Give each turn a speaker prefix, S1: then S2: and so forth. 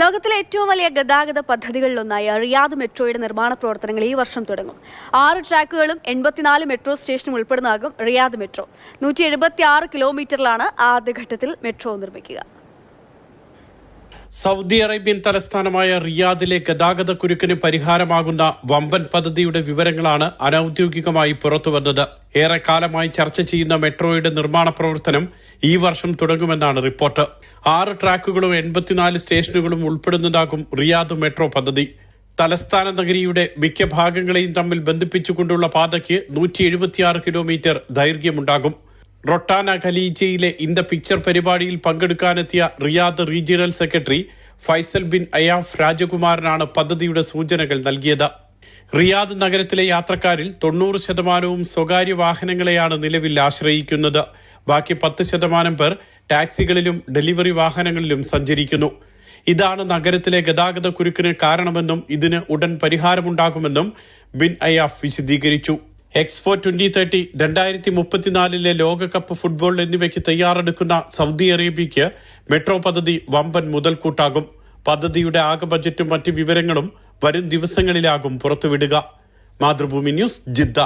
S1: ലോകത്തിലെ ഏറ്റവും വലിയ ഗതാഗത പദ്ധതികളിലൊന്നായ റിയാദ് മെട്രോയുടെ നിർമ്മാണ പ്രവർത്തനങ്ങൾ ഈ വർഷം തുടങ്ങും. ആറ് ട്രാക്കുകളും എൺപത്തിനാല് മെട്രോ സ്റ്റേഷനും ഉൾപ്പെടുന്നതാകും റിയാദ് മെട്രോ. നൂറ്റി എഴുപത്തി ആറ് കിലോമീറ്ററിലാണ് ആദ്യഘട്ടത്തിൽ മെട്രോ നിർമ്മിക്കുക.
S2: സൗദി അറേബ്യൻ തലസ്ഥാനമായ റിയാദിലെ ഗതാഗത കുരുക്കിന് പരിഹാരമാകുന്ന വമ്പൻ പദ്ധതിയുടെ വിവരങ്ങളാണ് അനൌദ്യോഗികമായി പുറത്തുവന്നത് ഏറെക്കാലമായി ചർച്ച ചെയ്യുന്ന മെട്രോയുടെ നിർമ്മാണ പ്രവർത്തനം ഈ വർഷം തുടങ്ങുമെന്നാണ് റിപ്പോർട്ട്. ആറ് ട്രാക്കുകളും എൺപത്തിനാല് സ്റ്റേഷനുകളും ഉൾപ്പെടുന്നതാകും റിയാദ് മെട്രോ പദ്ധതി. തലസ്ഥാന നഗരിയുടെ മിക്ക ഭാഗങ്ങളെയും തമ്മിൽ ബന്ധിപ്പിച്ചുകൊണ്ടുള്ള പാതയ്ക്ക് നൂറ്റി എഴുപത്തിയാറ് കിലോമീറ്റർ ദൈർഘ്യമുണ്ടാകും. റൊട്ടാന ഖലീജയിലെ ഇൻ ദ പിക്ചർ പരിപാടിയിൽ പങ്കെടുക്കാനെത്തിയ Riyadh regional secretary Faisal bin Ayaf രാജകുമാരനാണ് പദ്ധതിയുടെ സൂചനകൾ നൽകിയത്. റിയാദ് നഗരത്തിലെ യാത്രക്കാരിൽ തൊണ്ണൂറ് ശതമാനവും സ്വകാര്യ വാഹനങ്ങളെയാണ് നിലവിൽ ആശ്രയിക്കുന്നത്. ബാക്കി പത്ത് ശതമാനം പേർ ടാക്സികളിലും ഡെലിവറി വാഹനങ്ങളിലും സഞ്ചരിക്കുന്നു. ഇതാണ് നഗരത്തിലെ ഗതാഗത കുരുക്കിന് കാരണമെന്നും ഇതിന് ഉടൻ പരിഹാരമുണ്ടാകുമെന്നും ബിൻ അയാഫ് വിശദീകരിച്ചു. എക്സ്പോ ട്വന്റി തേർട്ടി രണ്ടായിരത്തി മുപ്പത്തിനാലിലെ ലോകകപ്പ് ഫുട്ബോൾ എന്നിവയ്ക്ക് തയ്യാറെടുക്കുന്ന സൗദി അറേബ്യയ്ക്ക് മെട്രോ പദ്ധതി വമ്പൻ മുതൽക്കൂട്ടാകും. പദ്ധതിയുടെ ആകെ ബജറ്റും മറ്റ് വിവരങ്ങളും വരും ദിവസങ്ങളിലാകും പുറത്തുവിടുക. Mathrubhumi news Jeddah.